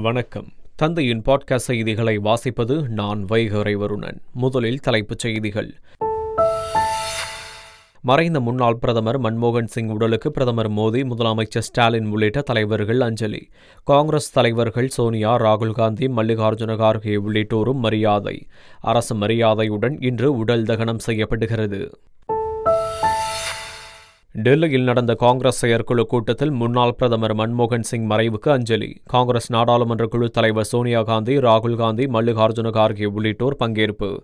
வணக்கம். தந்தையின் பாட்காஸ்ட் செய்திகளை வாசிப்பது நான் வைகரை வருணன் முதலில் தலைப்புச் செய்திகள். மறைந்த முன்னாள் பிரதமர் மன்மோகன் சிங் உடலுக்கு பிரதமர் மோடி முதலமைச்சர் ஸ்டாலின் உள்ளிட்ட தலைவர்கள் அஞ்சலி. காங்கிரஸ் தலைவர்கள் சோனியா ராகுல் காந்தி மல்லிகார்ஜுன கார்கே உள்ளிட்டோரும் மரியாதை. அரசு மரியாதையுடன் இன்று உடல் தகனம் செய்யப்படுகிறது. டெல்லியில் நடந்த காங்கிரஸ் செயற்குழு கூட்டத்தில் முன்னாள் பிரதமர் மன்மோகன் சிங் மறைவுக்கு அஞ்சலி. காங்கிரஸ் நாடாளுமன்ற குழு தலைவர் சோனியா காந்தி ராகுல் காந்தி மல்லிகார்ஜுன கார்கே உள்ளிட்டோர் பங்கேற்பு.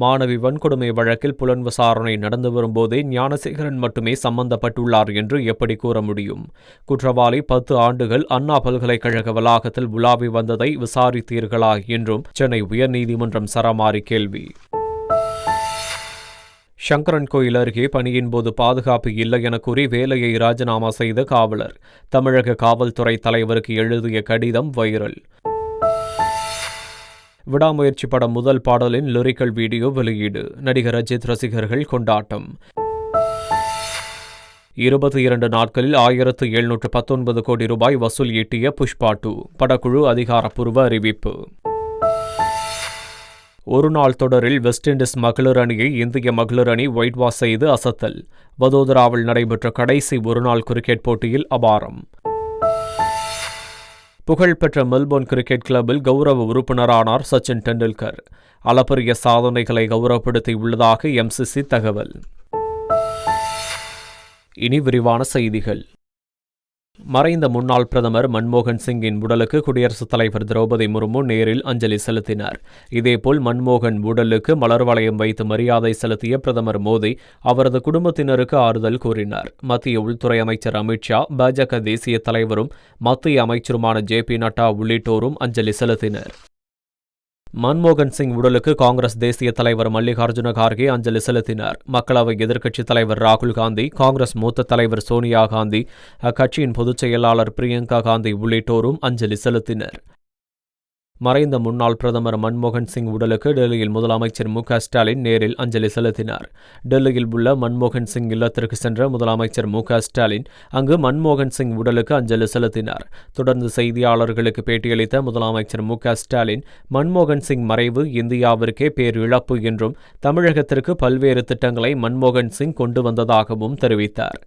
மாணவி வன்கொடுமை வழக்கில் புலன் விசாரணை நடந்து வரும்போதே ஞானசேகரன் மட்டுமே சம்பந்தப்பட்டுள்ளார் என்று எப்படி கூற முடியும்? குற்றவாளி பத்து ஆண்டுகள் அண்ணா பல்கலைக்கழக வளாகத்தில் உலாவி வந்ததை விசாரித்தீர்களா என்றும் சென்னை உயர்நீதிமன்றம் சரமாரி கேள்வி. சங்கரன் கோயில் அருகே பணியின் போது பாதுகாப்பு இல்லை என கூறி வேலையை ராஜினாமா செய்த காவலர். தமிழக காவல்துறை தலைவருக்கு எழுதிய கடிதம் வைரல். விடாமுயற்சி படம் முதல் பாடலின் லிரிக்கல் வீடியோ வெளியீடு. நடிகர் அஜித் ரசிகர்கள் கொண்டாட்டம். இருபத்தி இரண்டு நாட்களில் ஆயிரத்து எழுநூற்று பத்தொன்பது கோடி ரூபாய் வசூல் ஈட்டிய புஷ்பா டூ. படக்குழு அதிகாரப்பூர்வ அறிவிப்பு. ஒருநாள் தொடரில் வெஸ்ட் இண்டீஸ் மகளிர் அணியை இந்திய மகளிர் அணி ஒயிட் வாஷ் செய்து அசத்தல். வதோதராவில் நடைபெற்ற கடைசி ஒருநாள் கிரிக்கெட் போட்டியில் அபாரம். புகழ்பெற்ற மெல்போர்ன் கிரிக்கெட் கிளப்பில் கௌரவ உறுப்பினரானார் சச்சின் டெண்டுல்கர். அளப்பரிய சாதனைகளை கௌரவப்படுத்தி உள்ளதாக எம்சிசி தகவல். இனி விரிவான செய்திகள். மறைந்த முன்னாள் பிரதமர் மன்மோகன் சிங்கின் உடலுக்கு குடியரசுத் தலைவர் திரௌபதி முர்மு நேரில் அஞ்சலி செலுத்தினார். இதேபோல் மன்மோகன் உடலுக்கு மலர் வளையம் வைத்து மரியாதை செலுத்திய பிரதமர் மோடி அவரது குடும்பத்தினருக்கு ஆறுதல் கூறினார். மத்திய உள்துறை அமைச்சர் அமித்ஷா பாஜக தேசிய தலைவரும் மத்திய அமைச்சருமான ஜே பி நட்டா உள்ளிட்டோரும் அஞ்சலி செலுத்தினர். மன்மோகன் சிங் உடலுக்கு காங்கிரஸ் தேசிய தலைவர் மல்லிகார்ஜுன கார்கே அஞ்சலி செலுத்தினார். மக்களவை எதிர்க்கட்சித் தலைவர் ராகுல் காந்தி காங்கிரஸ் மூத்த தலைவர் சோனியா காந்தி அக்கட்சியின் பொதுச் செயலாளர் பிரியங்கா காந்தி உள்ளிட்டோரும் அஞ்சலி செலுத்தினர். மறைந்த முன்னாள் பிரதமர் மன்மோகன் சிங் உடலுக்கு டெல்லியில் முதலமைச்சர் மு ஸ்டாலின் நேரில் அஞ்சலி செலுத்தினார். டெல்லியில் உள்ள மன்மோகன் சிங் இல்லத்திற்கு சென்ற முதலமைச்சர் மு ஸ்டாலின் அங்கு மன்மோகன் சிங் உடலுக்கு அஞ்சலி செலுத்தினார். தொடர்ந்து செய்தியாளர்களுக்கு பேட்டியளித்த முதலமைச்சர் மு ஸ்டாலின் மன்மோகன் சிங் மறைவு இந்தியாவிற்கே பேரிழப்பு என்றும் தமிழகத்திற்கு பல்வேறு திட்டங்களை மன்மோகன் சிங் கொண்டு வந்ததாகவும் தெரிவித்தார்.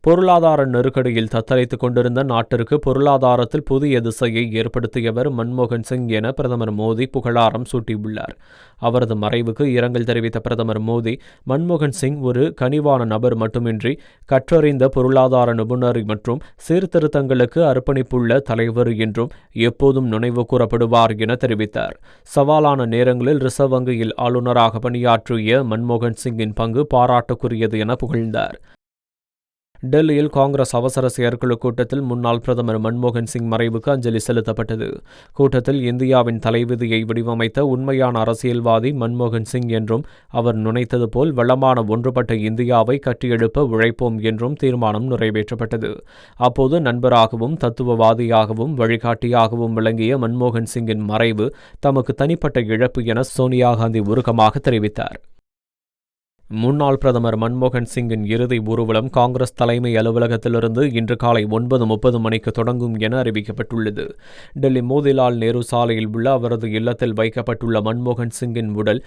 பொருளாதார நெருக்கடியில் தத்தளித்துக் கொண்டிருந்த நாட்டிற்கு பொருளாதாரத்தில் புதிய திசையை ஏற்படுத்தியவர் மன்மோகன் சிங் என பிரதமர் மோடி புகழாரம் சூட்டியுள்ளார். அவரது மறைவுக்கு இரங்கல் தெரிவித்த பிரதமர் மோடி மன்மோகன் சிங் ஒரு கனிவான நபர் மட்டுமின்றி கற்றறிந்த பொருளாதார நிபுணர் மற்றும் சீர்திருத்தங்களுக்கு அர்ப்பணிப்புள்ள தலைவர் என்றும் எப்போதும் நினைவு கூறப்படுவார் என தெரிவித்தார். சவாலான நேரங்களில் ரிசர்வ் வங்கியில் ஆளுநராக பணியாற்றிய மன்மோகன் சிங்கின் பங்கு பாராட்டுக்குரியது என புகழ்ந்தார். டெல்லியில் காங்கிரஸ் அவசர செயற்குழு கூட்டத்தில் முன்னாள் பிரதமர் மன்மோகன் சிங் மறைவுக்கு அஞ்சலி செலுத்தப்பட்டது. கூட்டத்தில் இந்தியாவின் தலைவிதியை வடிவமைத்த உண்மையான அரசியல்வாதி மன்மோகன் சிங் என்றும் அவர் நுனைத்தது போல் வளமான ஒன்றுபட்ட இந்தியாவை கட்டியெழுப்ப உழைப்போம் என்றும் தீர்மானம் நிறைவேற்றப்பட்டது. அப்போது நண்பராகவும் தத்துவவாதியாகவும் வழிகாட்டியாகவும் விளங்கிய மன்மோகன் சிங்கின் மறைவு தமக்கு தனிப்பட்ட இழப்பு என சோனியா காந்தி உருக்கமாக தெரிவித்தார். முன்னாள் பிரதமர் மன்மோகன் சிங்கின் இறுதி ஊர்வலம் காங்கிரஸ் தலைமை அலுவலகத்திலிருந்து இன்று காலை ஒன்பது முப்பது மணிக்கு தொடங்கும் என அறிவிக்கப்பட்டுள்ளது. டெல்லி மோதிலால் நேரு சாலையில் உள்ள அவரது இல்லத்தில் வைக்கப்பட்டுள்ள மன்மோகன் சிங்கின் உடல்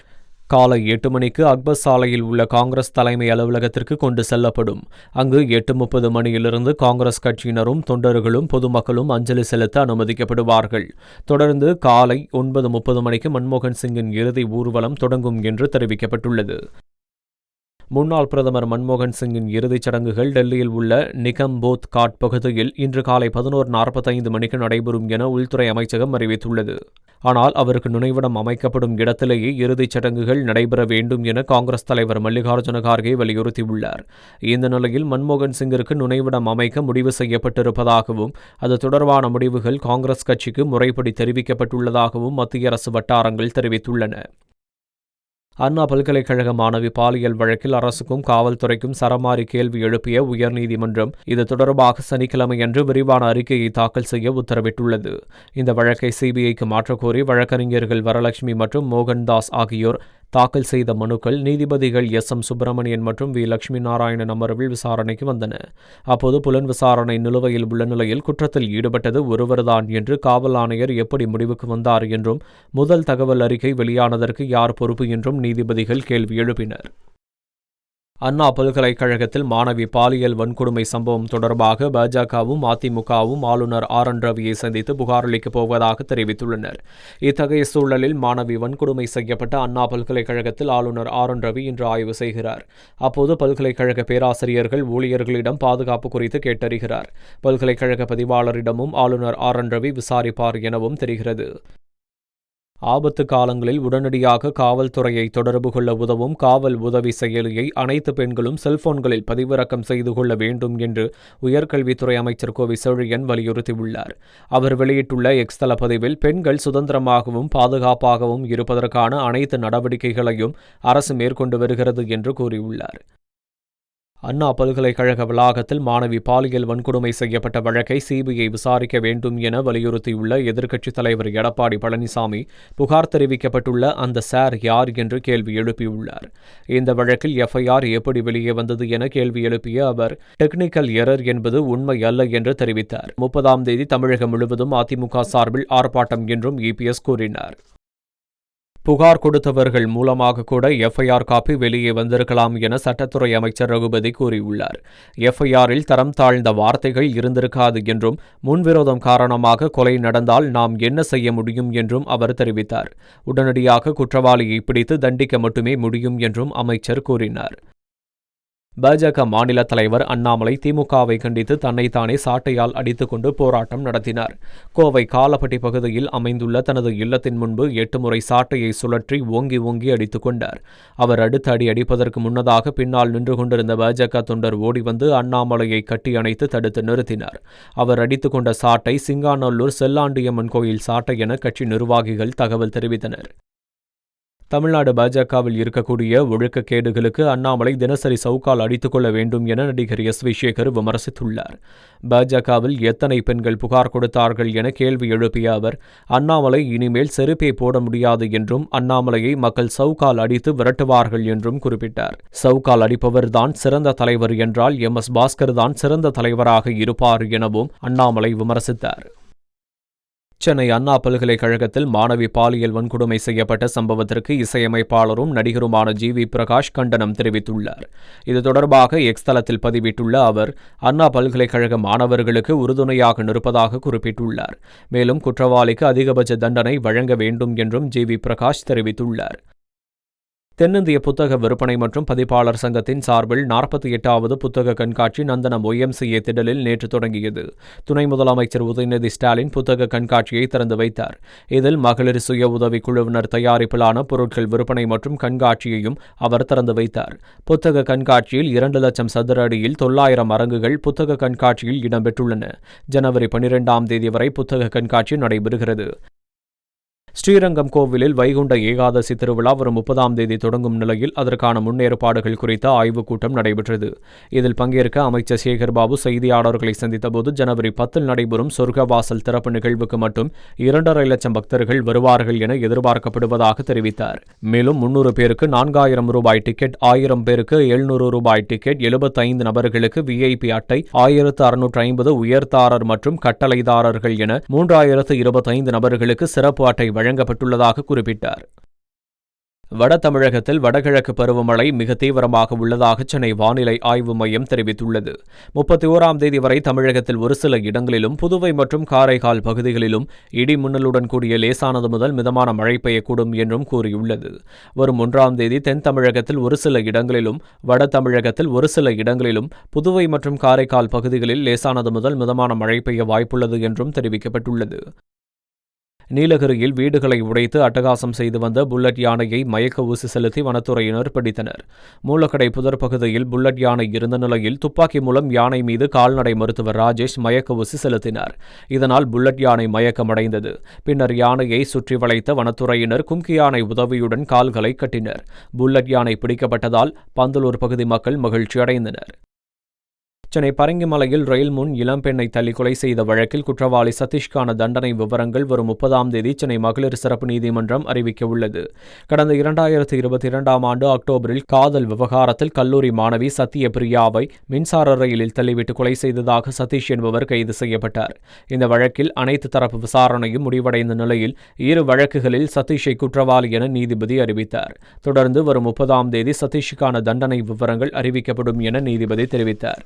காலை எட்டு மணிக்கு அக்பர் சாலையில் உள்ள காங்கிரஸ் தலைமை அலுவலகத்திற்கு கொண்டு செல்லப்படும். அங்கு எட்டு முப்பது மணியிலிருந்து காங்கிரஸ் கட்சியினரும் தொண்டர்களும் பொதுமக்களும் அஞ்சலி செலுத்த அனுமதிக்கப்படுவார்கள். தொடர்ந்து காலை ஒன்பது முப்பது மணிக்கு மன்மோகன் சிங்கின் இறுதி ஊர்வலம் தொடங்கும் என்று தெரிவிக்கப்பட்டுள்ளது. முன்னாள் பிரதமர் மன்மோகன் சிங்கின் இறுதிச் சடங்குகள் டெல்லியில் உள்ள நிகம்போத் காட் பகுதியில் இன்று காலை பதினோரு நாற்பத்தைந்து மணிக்கு நடைபெறும் என உள்துறை அமைச்சகம் அறிவித்துள்ளது. ஆனால் அவருக்கு நினைவிடம் அமைக்கப்படும் இடத்திலேயே இறுதிச் சடங்குகள் நடைபெற வேண்டும் என காங்கிரஸ் தலைவர் மல்லிகார்ஜுன கார்கே வலியுறுத்தியுள்ளார். இந்த நிலையில் மன்மோகன் சிங்கிற்கு நினைவிடம் அமைக்க முடிவு செய்யப்பட்டிருப்பதாகவும் அது தொடர்பான முடிவுகள் காங்கிரஸ் கட்சிக்கு முறைப்படி தெரிவிக்கப்பட்டுள்ளதாகவும் மத்திய அரசு வட்டாரங்கள் தெரிவித்துள்ளன. அண்ணா பல்கலைக்கழக மாணவி பாலியல் வழக்கில் அரசுக்கும் காவல்துறைக்கும் சரமாரி கேள்வி எழுப்பிய உயர்நீதிமன்றம் இது தொடர்பாக சனிக்கிழமையன்று விரிவான அறிக்கையை தாக்கல் செய்ய உத்தரவிட்டுள்ளது. இந்த வழக்கை சிபிஐக்கு மாற்றக்கோரி வழக்கறிஞர்கள் வரலட்சுமி மற்றும் மோகன்தாஸ் ஆகியோர் தாக்கல் செய்த மனுக்கள் நீதிபதிகள் எஸ். எம். சுப்பிரமணியன் மற்றும் வி. லட்சுமி நாராயணன் அமர்வில் விசாரணைக்கு வந்தன. அப்போது புலன் விசாரணை நிலுவையில் உள்ள நிலையில் குற்றத்தில் ஈடுபட்டது ஒருவர்தான் என்று காவல் ஆணையர் எப்படி முடிவுக்கு வந்தார் என்றும் முதல் தகவல் அறிக்கை வெளியானதற்கு யார் பொறுப்பு என்றும் நீதிபதிகள் கேள்வி எழுப்பினர். அண்ணா பல்கலைக்கழகத்தில் மாணவி பாலியல் வன்கொடுமை சம்பவம் தொடர்பாக பாஜகவும் அதிமுகவும் ஆளுநர் ஆர். என். ரவியை சந்தித்து புகார் அளிக்கப் போவதாக தெரிவித்துள்ளனர். இத்தகைய சூழலில் மாணவி வன்கொடுமை செய்யப்பட்ட அண்ணா பல்கலைக்கழகத்தில் ஆளுநர் ஆர். என். ரவி இன்று ஆய்வு செய்கிறார். அப்போது பல்கலைக்கழக பேராசிரியர்கள் ஊழியர்களிடம் பாதுகாப்பு குறித்து கேட்டறிகிறார். பல்கலைக்கழக பதிவாளரிடமும் ஆளுநர் ஆர். என். ரவி விசாரிப்பார் எனவும் தெரிகிறது. ஆபத்து காலங்களில் உடனடியாக காவல்துறையை தொடர்பு கொள்ள உதவும் காவல் உதவி செயலியை அனைத்து பெண்களும் செல்போன்களில் பதிவிறக்கம் செய்து கொள்ள வேண்டும் என்று உயர்கல்வித்துறை அமைச்சர் கோவி செழியன் வலியுறுத்தியுள்ளார். அவர் வெளியிட்டுள்ள எக்ஸ் தள பதிவில் பெண்கள் சுதந்திரமாகவும் பாதுகாப்பாகவும் இருப்பதற்கான அனைத்து நடவடிக்கைகளையும் அரசு மேற்கொண்டு வருகிறது என்று கூறியுள்ளார். அண்ணா பல்கலைக்கழக வளாகத்தில் மாணவி பாலியல் வன்கொடுமை செய்யப்பட்ட வழக்கை சிபிஐ விசாரிக்க வேண்டும் என வலியுறுத்தியுள்ள எதிர்க்கட்சித் தலைவர் எடப்பாடி பழனிசாமி புகார் தெரிவிக்கப்பட்டுள்ள அந்த சார் யார் என்று கேள்வி எழுப்பியுள்ளார். இந்த வழக்கில் எஃப்ஐஆர் எப்படி வெளியே வந்தது என கேள்வி எழுப்பிய அவர் டெக்னிக்கல் எரர் என்பது உண்மை அல்ல என்று தெரிவித்தார். முப்பதாம் தேதி தமிழகம் முழுவதும் அதிமுக சார்பில் ஆர்ப்பாட்டம் என்றும் இபிஎஸ் கூறினார். புகார் கொடுத்தவர்கள் மூலமாக கூட எஃப்ஐஆர் காப்பி வெளியே வந்திருக்கலாம் என சட்டத்துறை அமைச்சர் ரகுபதி கூறியுள்ளார். எஃப்ஐஆரில் தரம் தாழ்ந்த வார்த்தைகள் இருந்திருக்காது என்றும் முன்விரோதம் காரணமாக கொலை நடந்தால் நாம் என்ன செய்ய முடியும் என்றும் அவர் தெரிவித்தார். உடனடியாக குற்றவாளியை பிடித்து தண்டிக்க மட்டுமே முடியும் என்றும் அமைச்சர் கூறினார். பாஜக மாநில தலைவர் அண்ணாமலை திமுகவை கண்டித்து தன்னைத்தானே சாட்டையால் அடித்துக்கொண்டு போராட்டம் நடத்தினார். கோவை காலப்பட்டி பகுதியில் அமைந்துள்ள தனது இல்லத்தின் முன்பு எட்டு முறை சாட்டையை சுழற்றி ஓங்கி ஓங்கி அடித்துக் கொண்டார். அவர் அடுத்த அடி அடிப்பதற்கு முன்னதாக பின்னால் நின்று கொண்டிருந்த பாஜக தொண்டர் ஓடி வந்து அண்ணாமலையை கட்டி அணைத்து தடுத்து நிறுத்தினார். அவர் அடித்துக் கொண்ட சாட்டை சிங்காநல்லூர் செல்லாண்டியம்மன் கோயில் சாட்டை என கட்சி நிர்வாகிகள் தகவல் தெரிவித்தனர். தமிழ்நாடு பாஜகவில் இருக்கக்கூடிய ஒழுக்கக்கேடுகளுக்கு அண்ணாமலை தினசரி சவுக்கால் அடித்துக் கொள்ள வேண்டும் என நடிகர் எஸ் வி சேகர் விமர்சித்துள்ளார். பாஜகவில் எத்தனை பெண்கள் புகார் கொடுத்தார்கள் என கேள்வி எழுப்பிய அவர் அண்ணாமலை இனிமேல் செருப்பே போட முடியாது என்றும் அண்ணாமலையை மக்கள் சவுக்கால் அடித்து விரட்டுவார்கள் என்றும் குறிப்பிட்டார். சவுக்கால் அடிப்பவர்தான் சிறந்த தலைவர் என்றால் எம் எஸ் பாஸ்கர் தான் சிறந்த தலைவராக இருப்பார் எனவும் அண்ணாமலை விமர்சித்தார். சென்னை அண்ணா பல்கலைக்கழகத்தில் மாணவி பாலியல் வன்கொடுமை செய்யப்பட்ட சம்பவத்திற்கு இசையமைப்பாளரும் நடிகருமான ஜி வி பிரகாஷ் கண்டனம் தெரிவித்துள்ளார். இது தொடர்பாக எக்ஸ் தளத்தில் பதிவிட்டுள்ள அவர் அண்ணா பல்கலைக்கழக மாணவர்களுக்கு உறுதுணையாக நிற்பதாக குறிப்பிட்டுள்ளார். மேலும் குற்றவாளிக்கு அதிகபட்ச தண்டனை வழங்க வேண்டும் என்றும் ஜி வி பிரகாஷ் தெரிவித்துள்ளார். தென்னிந்திய புத்தக விற்பனை மற்றும் பதிப்பாளர் சங்கத்தின் சார்பில் நாற்பத்தி எட்டாவது புத்தக கண்காட்சி நந்தனம் ஒய்எம்சிஏ திடலில் நேற்று தொடங்கியது. துணை முதலமைச்சர் உதயநிதி ஸ்டாலின் புத்தக கண்காட்சியை திறந்து வைத்தார். இதில் மகளிர் சுய உதவி குழுவினர் தயாரிப்பிலான பொருட்கள் விற்பனை மற்றும் கண்காட்சியையும் அவர் திறந்து வைத்தார். புத்தக கண்காட்சியில் இரண்டு லட்சம் சதுர அடியில் தொள்ளாயிரம் அரங்குகள் புத்தக கண்காட்சியில் இடம்பெற்றுள்ளன. ஜனவரி பனிரெண்டாம் தேதி வரை புத்தக கண்காட்சி நடைபெறுகிறது. ஸ்ரீரங்கம் கோவிலில் வைகுண்ட ஏகாதசி திருவிழா வரும் முப்பதாம் தேதி தொடங்கும் நிலையில் அதற்கான முன்னேற்பாடுகள் குறித்த ஆய்வுக் கூட்டம் நடைபெற்றது. இதில் பங்கேற்க அமைச்சர் சேகர்பாபு செய்தியாளர்களை சந்தித்தபோது ஜனவரி பத்தில் நடைபெறும் சொர்க்கவாசல் திறப்பு நிகழ்வுக்கு மட்டும் இரண்டரை லட்சம் பக்தர்கள் வருவார்கள் என எதிர்பார்க்கப்படுவதாக தெரிவித்தார். மேலும் முன்னூறு பேருக்கு நான்காயிரம் ரூபாய் டிக்கெட் ஆயிரம் பேருக்கு எழுநூறு ரூபாய் டிக்கெட் எழுபத்தைந்து நபர்களுக்கு விஐபி அட்டை ஆயிரத்து அறுநூற்று ஐம்பது உயர்தாரர் மற்றும் கட்டளைதாரர்கள் என மூன்றாயிரத்து இருபத்தைந்து நபர்களுக்கு சிறப்பு அட்டை வழங்கப்பட்டுள்ளதாக குறிப்பிட்டார். வட தமிழகத்தில் வடகிழக்கு பருவமழை மிக தீவிரமாக உள்ளதாக சென்னை வானிலை ஆய்வு மையம் தெரிவித்துள்ளது. முப்பத்தி ஓராம் தேதி வரை தமிழகத்தில் ஒரு சில இடங்களிலும் புதுவை மற்றும் காரைக்கால் பகுதிகளிலும் இடி மின்னலுடன் கூடிய லேசானது முதல் மிதமான மழை பெய்யக்கூடும் என்றும் கூறியுள்ளது. வரும் ஒன்றாம் தேதி தென் தமிழகத்தில் ஒரு சில இடங்களிலும் வட தமிழகத்தில் ஒரு சில இடங்களிலும் புதுவை மற்றும் காரைக்கால் பகுதிகளில் லேசானது முதல் மிதமான மழை பெய்ய வாய்ப்புள்ளது என்றும் தெரிவிக்கப்பட்டுள்ளது. நீலகிரியில் வீடுகளை உடைத்து அட்டகாசம் செய்து வந்த புல்லட் யானையை மயக்க ஊசி செலுத்தி வனத்துறையினர் பிடித்தனர். மூலக்கடை புதர் பகுதியில் புல்லட் யானை இருந்த நிலையில் துப்பாக்கி மூலம் யானை மீது கால்நடை மருத்துவர் ராஜேஷ் மயக்க ஊசி செலுத்தினார். இதனால் புல்லட் யானை மயக்கமடைந்தது. பின்னர் யானையை சுற்றி வளைத்த வனத்துறையினர் கும்கி யானை உதவியுடன் கால்களை கட்டினர். புல்லட் யானை பிடிக்கப்பட்டதால் பந்தலூர் பகுதி மக்கள் மகிழ்ச்சி அடைந்தனர் சென்னை பரங்கிமலையில் ரயில் முன் இளம்பெண்ணை தள்ளி கொலை செய்த வழக்கில் குற்றவாளி சதீஷ்கான தண்டனை விவரங்கள் வரும் முப்பதாம் தேதி சென்னை மகளிர் சிறப்பு நீதிமன்றம் அறிவிக்கவுள்ளது கடந்த இரண்டாயிரத்தி இருபத்தி இரண்டாம் ஆண்டு அக்டோபரில் காதல் விவகாரத்தில் கல்லூரி மாணவி சத்யபிரியாவை மின்சார ரயிலில் தள்ளிவிட்டு கொலை செய்ததாக சதீஷ் என்பவர் கைது செய்யப்பட்டார். இந்த வழக்கில் அனைத்து தரப்பு விசாரணையும் முடிவடைந்த நிலையில் இரு வழக்குகளில் சதீஷை குற்றவாளி என நீதிபதி அறிவித்தார். தொடர்ந்து வரும் முப்பதாம் தேதி சதீஷுக்கான தண்டனை விவரங்கள் அறிவிக்கப்படும் என நீதிபதி தெரிவித்தார்.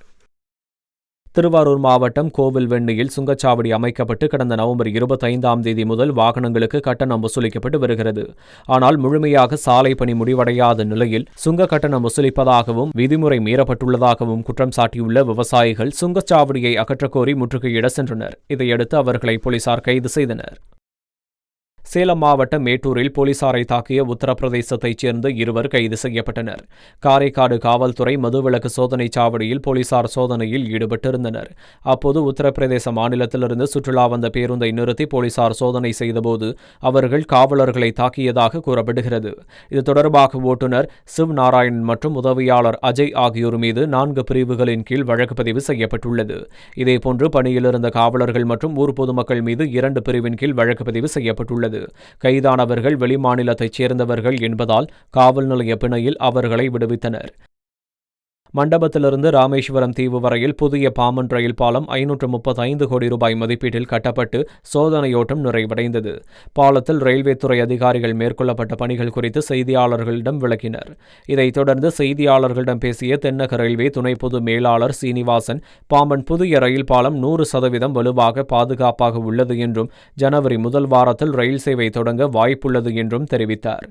திருவாரூர் மாவட்டம் கோவில் வெண்ணியில் சுங்கச்சாவடி அமைக்கப்பட்டு கடந்த நவம்பர் இருபத்தைந்தாம் தேதி முதல் வாகனங்களுக்கு கட்டணம் வசூலிக்கப்பட்டு வருகிறது. ஆனால் முழுமையாக சாலை பணி முடிவடையாத நிலையில் சுங்க கட்டணம் வசூலிப்பதாகவும் விதிமுறை மீறப்பட்டுள்ளதாகவும் குற்றம் சாட்டியுள்ள விவசாயிகள் சுங்கச்சாவடியை அகற்றக்கோரி முற்றுகையிட சென்றனர். இதையடுத்து அவர்களை போலீசார் கைது செய்தனர். சேலம் மாவட்டம் மேட்டூரில் போலீசாரை தாக்கிய உத்தரப்பிரதேசத்தைச் சேர்ந்த இருவர் கைது செய்யப்பட்டனர். காரைக்காடு காவல்துறை மதுவிலக்கு சோதனை சாவடியில் போலீசார் சோதனையில் ஈடுபட்டிருந்தனர். அப்போது உத்தரப்பிரதேச மாநிலத்திலிருந்து சுற்றுலா வந்த பேருந்தை நிறுத்தி போலீசார் சோதனை செய்தபோது அவர்கள் காவலர்களை தாக்கியதாக கூறப்படுகிறது. இது தொடர்பாக ஓட்டுநர் சிவ் நாராயணன் மற்றும் உதவியாளர் அஜய் ஆகியோர் மீது நான்கு பிரிவுகளின் கீழ் வழக்கு பதிவு செய்யப்பட்டுள்ளது. இதேபோன்று பணியில் இருந்த காவலர்கள் மற்றும் ஊர் பொதுமக்கள் மீது இரண்டு பிரிவின் கீழ் வழக்கு பதிவு செய்யப்பட்டுள்ளது. கைதானவர்கள் வெளிமாநிலத்தைச் சேர்ந்தவர்கள் என்பதால் காவல் நிலைய பிணையில் அவர்களை விடுவித்தனர். மண்டபத்திலிருந்து ராமேஸ்வரம் தீவு வரையில் புதிய பாமன் ரயில் பாலம் ஐநூற்று முப்பத்தைந்து கோடி ரூபாய் மதிப்பீட்டில் கட்டப்பட்டு சோதனையோட்டம் நிறைவடைந்தது. பாலத்தில் ரயில்வே துறை அதிகாரிகள் மேற்கொள்ளப்பட்ட பணிகள் குறித்து செய்தியாளர்களிடம் விளக்கினர். இதைத் தொடர்ந்து செய்தியாளர்களிடம் பேசிய தென்னக ரயில்வே துணை பொது மேலாளர் சீனிவாசன் பாம்பன் புதிய ரயில் பாலம் நூறு சதவீதம் வலுவாக பாதுகாப்பாக உள்ளது என்றும் ஜனவரி முதல் வாரத்தில் ரயில் சேவை தொடங்க வாய்ப்புள்ளது என்றும் தெரிவித்தார்.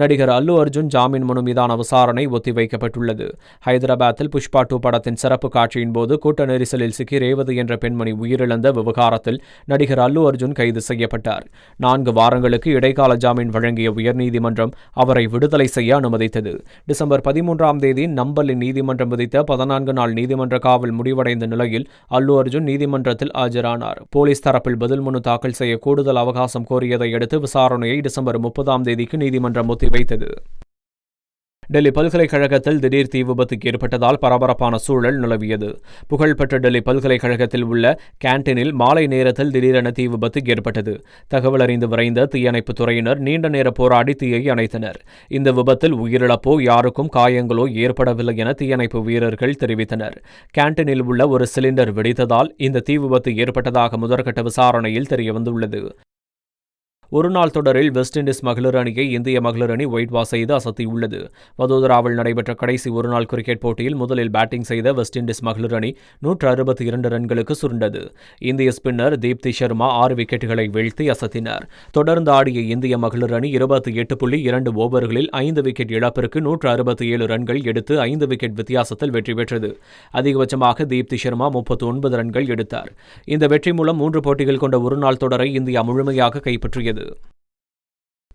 நடிகர் அல்லு அர்ஜுன் ஜாமீன் மனு மீதான விசாரணை ஒத்திவைக்கப்பட்டுள்ளது. ஹைதராபாத்தில் புஷ்பா டூ படத்தின் சிறப்பு காட்சியின் போது கூட்ட நெரிசலில் சிக்கி ரேவதி என்ற பெண்மணி உயிரிழந்த விவகாரத்தில் நடிகர் அல்லு அர்ஜுன் கைது செய்யப்பட்டார். நான்கு வாரங்களுக்கு இடைக்கால ஜாமீன் வழங்கிய உயர்நீதிமன்றம் அவரை விடுதலை செய்ய அனுமதித்தது. டிசம்பர் பதிமூன்றாம் தேதி நம்பலின் நீதிமன்றம் விதித்த பதினான்கு நாள் நீதிமன்ற காவல் முடிவடைந்த நிலையில் அல்லு அர்ஜுன் நீதிமன்றத்தில் ஆஜரானார். போலீஸ் தரப்பில் பதில் மனு தாக்கல் செய்ய கூடுதல் அவகாசம் கோரியதை அடுத்து விசாரணையை டிசம்பர் முப்பதாம் தேதிக்கு நீதிமன்றம் ஒத்திவைத்தது டெல்லி பல்கலைக்கழகத்தில் திடீர் தீ விபத்துக்கு ஏற்பட்டதால் பரபரப்பான சூழல் நிலவியது. புகழ்பெற்ற டெல்லி பல்கலைக்கழகத்தில் உள்ள கேன்டீனில் மாலை நேரத்தில் திடீரென தீ விபத்து ஏற்பட்டது. தகவல் அறிந்து விரைந்த தீயணைப்புத் துறையினர் நீண்ட நேர போராடி தீயை அணைத்தனர். இந்த விபத்தில் உயிரிழப்போ யாருக்கும் காயங்களோ ஏற்படவில்லை என தீயணைப்பு வீரர்கள் தெரிவித்தனர். கேன்டீனில் உள்ள ஒரு சிலிண்டர் வெடித்ததால் இந்த தீ விபத்து ஏற்பட்டதாக முதற்கட்ட விசாரணையில் தெரியவந்துள்ளது. ஒருநாள் தொடரில் வெஸ்ட் இண்டீஸ் மகளிர் அணியை இந்திய மகளிர் அணி ஒயிட் வாஷ் செய்து அசத்தியுள்ளது. வதோதராவில் நடைபெற்ற கடைசி ஒருநாள் கிரிக்கெட் போட்டியில் முதலில் பேட்டிங் செய்த வெஸ்ட் இண்டீஸ் மகளிர் அணி நூற்று அறுபத்தி இரண்டு ரன்களுக்கு சுருண்டது. இந்திய ஸ்பின்னர் தீப்தி சர்மா ஆறு விக்கெட்டுகளை வீழ்த்தி அசத்தினார். தொடர்ந்து ஆடிய இந்திய மகளிர் அணி இருபத்தி எட்டு புள்ளி இரண்டு ஓவர்களில் ஐந்து விக்கெட் இழப்பிற்கு நூற்று அறுபத்தி ஏழு ரன்கள் எடுத்து ஐந்து விக்கெட் வித்தியாசத்தில் வெற்றி பெற்றது. அதிகபட்சமாக தீப்தி சர்மா முப்பத்தி ஒன்பது ரன்கள் எடுத்தார். இந்த வெற்றி மூலம் மூன்று போட்டிகள் கொண்ட ஒருநாள் தொடரை இந்தியா முழுமையாக கைப்பற்றியது.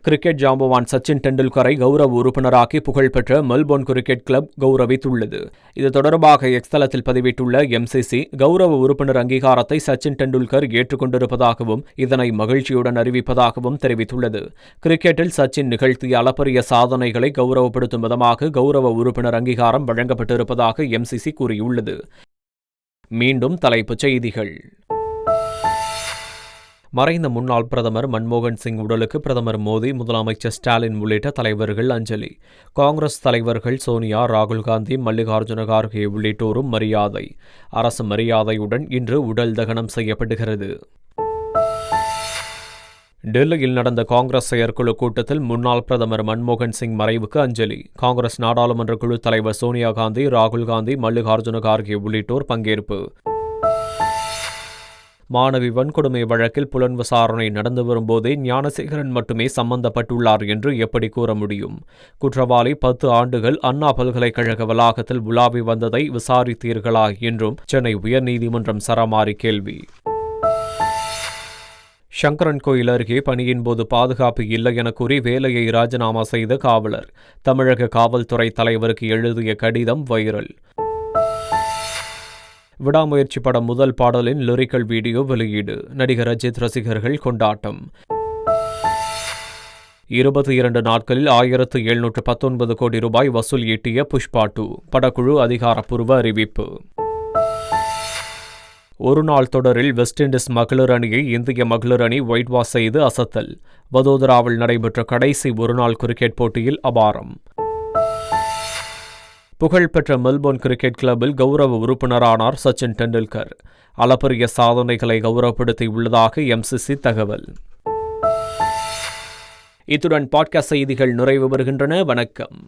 கிரிக்கெட் ஜாம்பவான் சச்சின் டெண்டுல்கரை கௌரவ உறுப்பினராக்கி புகழ்பெற்ற மெல்போர்ன் கிரிக்கெட் கிளப் கௌரவித்துள்ளது. இது தொடர்பாக எக்ஸ் தளத்தில் பதிவிட்டுள்ள எம்சிசி கௌரவ உறுப்பினர் அங்கீகாரத்தை சச்சின் டெண்டுல்கர் ஏற்றுக்கொண்டிருப்பதாகவும் இதனை மகிழ்ச்சியுடன் அறிவிப்பதாகவும் தெரிவித்துள்ளது. கிரிக்கெட்டில் சச்சின் நிகழ்த்திய அளப்பரிய சாதனைகளை கௌரவப்படுத்தும் விதமாக கௌரவ உறுப்பினர் அங்கீகாரம் வழங்கப்பட்டிருப்பதாக எம்சிசி கூறியுள்ளது. மீண்டும் தலைப்புச் செய்திகள். மறைந்த முன்னாள் பிரதமர் மன்மோகன் சிங் உடலுக்கு பிரதமர் மோடி முதலமைச்சர் ஸ்டாலின் உள்ளிட்ட தலைவர்கள் அஞ்சலி. காங்கிரஸ் தலைவர்கள் சோனியா ராகுல் காந்தி மல்லிகார்ஜுன கார்கே உள்ளிட்டோரும் மரியாதை. அரசு மரியாதையுடன் இன்று உடல் தகனம் செய்யப்படுகிறது. டெல்லியில் நடந்த காங்கிரஸ் செயற்குழு கூட்டத்தில் முன்னாள் பிரதமர் மன்மோகன் சிங் மறைவுக்கு அஞ்சலி. காங்கிரஸ் நாடாளுமன்ற குழு தலைவர் சோனியா காந்தி ராகுல் காந்தி மல்லிகார்ஜுன கார்கே உள்ளிட்டோர் பங்கேற்பு. மாணவி வன்கொடுமை வழக்கில் புலன் விசாரணை நடந்து வரும்போதே ஞானசேகரன் மட்டுமே சம்பந்தப்பட்டுள்ளார் என்று எப்படி கூற முடியும்? குற்றவாளி பத்து ஆண்டுகள் அண்ணா பல்கலைக்கழக வளாகத்தில் உலாவி வந்ததை விசாரித்தீர்களா என்றும் சென்னை உயர்நீதிமன்றம் சரமாரி கேள்வி. சங்கரன் கோயில் அருகே பணியின் போது பாதுகாப்பு இல்லை என கூறி வேலையை ராஜினாமா செய்த காவலர். தமிழக காவல்துறை தலைவருக்கு எழுதிய கடிதம் வைரல். விடாமுயற்சி படம் முதல் பாடலின் லிரிக்கல் வீடியோ வெளியீடு. நடிகர் அஜித் ரசிகர்கள் கொண்டாட்டம். இருபத்தி இரண்டு நாட்களில் ஆயிரத்து எழுநூற்று பத்தொன்பது கோடி ரூபாய் வசூல் ஈட்டிய புஷ்பா டூ படக்குழு அதிகாரப்பூர்வ அறிவிப்பு. ஒருநாள் தொடரில் வெஸ்ட் இண்டீஸ் மகளிர் அணியை இந்திய மகளிர் அணி ஒயிட் வாஷ் செய்து அசத்தல். வதோதராவில் நடைபெற்ற கடைசி ஒருநாள் கிரிக்கெட் போட்டியில் அபாரம். புகழ்பெற்ற மெல்போர்ன் கிரிக்கெட் கிளப்பில் கௌரவ உறுப்பினரானார் சச்சின் டெண்டுல்கர். அளப்பரிய சாதனைகளை கௌரவப்படுத்தி உள்ளதாக எம்சிசி தகவல். இத்துடன் பாட்காஸ்ட் செய்திகள் நிறைவு பெறுகின்றன. வணக்கம்.